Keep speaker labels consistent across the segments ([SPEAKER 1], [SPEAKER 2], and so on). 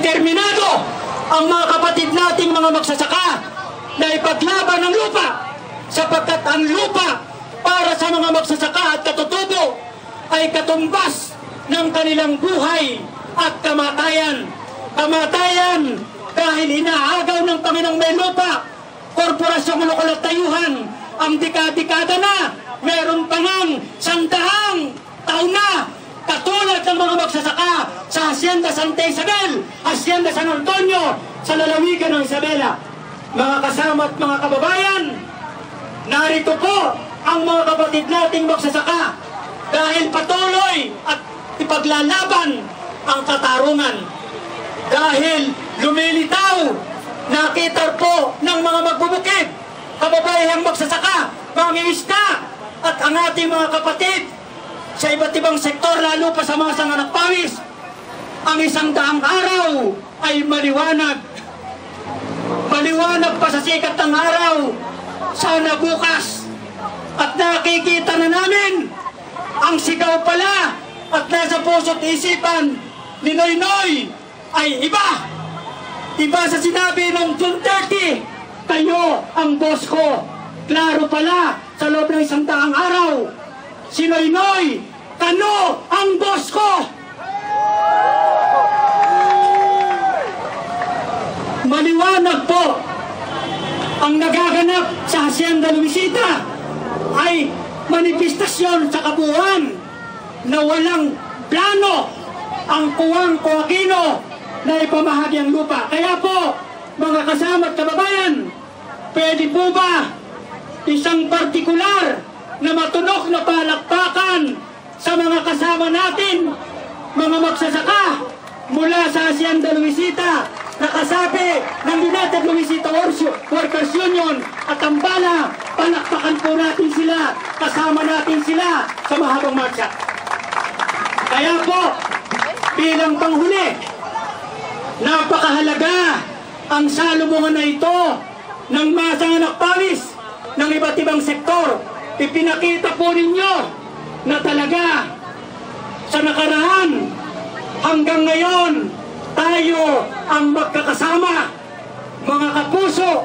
[SPEAKER 1] determinado ang mga kapatid nating mga magsasaka na ipaglaban ng lupa sapagkat ang lupa para sa mga magsasaka at katutubo ay katumbas ng kanilang buhay at kamatayan. Kamatayan dahil inaagaw ng Panginoong may lupa, korporasyong lokal at tayuhan, ang dekada-dekada na, meron pa ngang sandaang taon na, katulad magsasaka sa Hacienda Santa Isabel, Hacienda San Antonio, sa lalawigan ng Isabela. Mga kasama at mga kababayan, narito po ang mga kapatid nating magsasaka dahil patuloy at ipaglalaban ang katarungan. Dahil lumilitaw, nakita po ng mga magbubukid, kababayang magsasaka, mga isda, at ang ating mga kapatid sa iba't ibang sektor, lalo pa sa mga sanganak pawis, ang isang daang araw ay maliwanag. Maliwanag pa sa sikat ng araw. Sana bukas. At nakikita na namin ang sigaw pala at nasa puso't isipan ni Noy Noy ay iba. Iba sa sinabi ng June 30, kayo ang boss ko. Klaro pala sa loob ng isang daang araw. Si Noy Noy, kano ang boss ko? Maliwanag po ang nagaganap sa Hacienda Luisita ay manifestasyon sa kabuuan na walang plano ang kuwang Coaquino na ipamahagi ang lupa. Kaya po, mga kasama at kababayan, pwede po ba isang partikular na matunok na palakpakan sa mga kasama natin, mga magsasaka mula sa Hacienda Luisita, nakasabi ng United Luisita Workers Union at Tambala, palakpakan po natin sila, kasama natin sila sa mahabang marcha. Kaya po, bilang panghuli, napakahalaga ang salubungan na ito ng masanganak pawis ng iba't ibang sektor. Ipinakita po ninyo na talaga sa nakaraan hanggang ngayon tayo ang magkakasama, mga kapuso,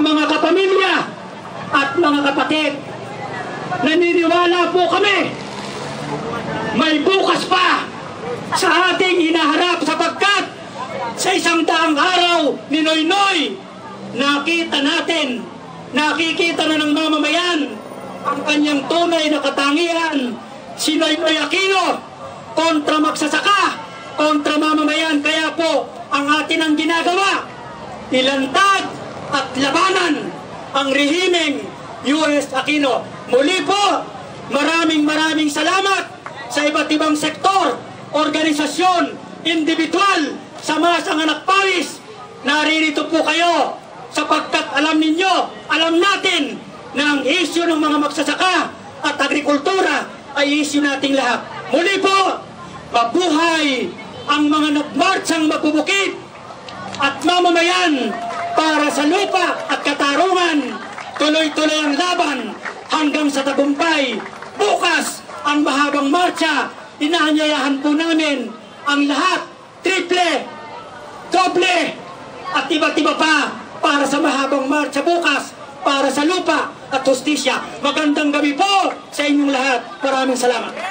[SPEAKER 1] mga kapamilya, at mga kapatid. Naniniwala po kami, may bukas pa sa ating hinaharap sapagkat sa isang daang araw ni Noy Noy, nakita natin, nakikita na ng mamamayan ang kanyang tunay na katangian, si Noy Noy Aquino, kontra magsasaka, kontra mamamayan. Kaya po, ang atin ang ginagawa, ilantad at labanan ang rehimeng US Aquino. Muli po, maraming maraming salamat sa iba't ibang sektor, organisasyon, individual, sa mga sanganak pawis. Naririto po kayo sapagkat alam ninyo, alam natin na ang isyu ng mga magsasaka at agrikultura ay isyu nating lahat. Muli po, mabuhay ang mga nagmartsang magbubukid at mamamayan para sa lupa at katarungan. Tuloy-tuloy ang laban hanggang sa tagumpay. Bukas ang mahabang marcha, inaanyayahan po namin ang lahat, triple, doble, at iba't iba pa para sa mahabang marcha bukas para sa lupa at hustisya. Magandang gabi po sa inyong lahat. Maraming salamat.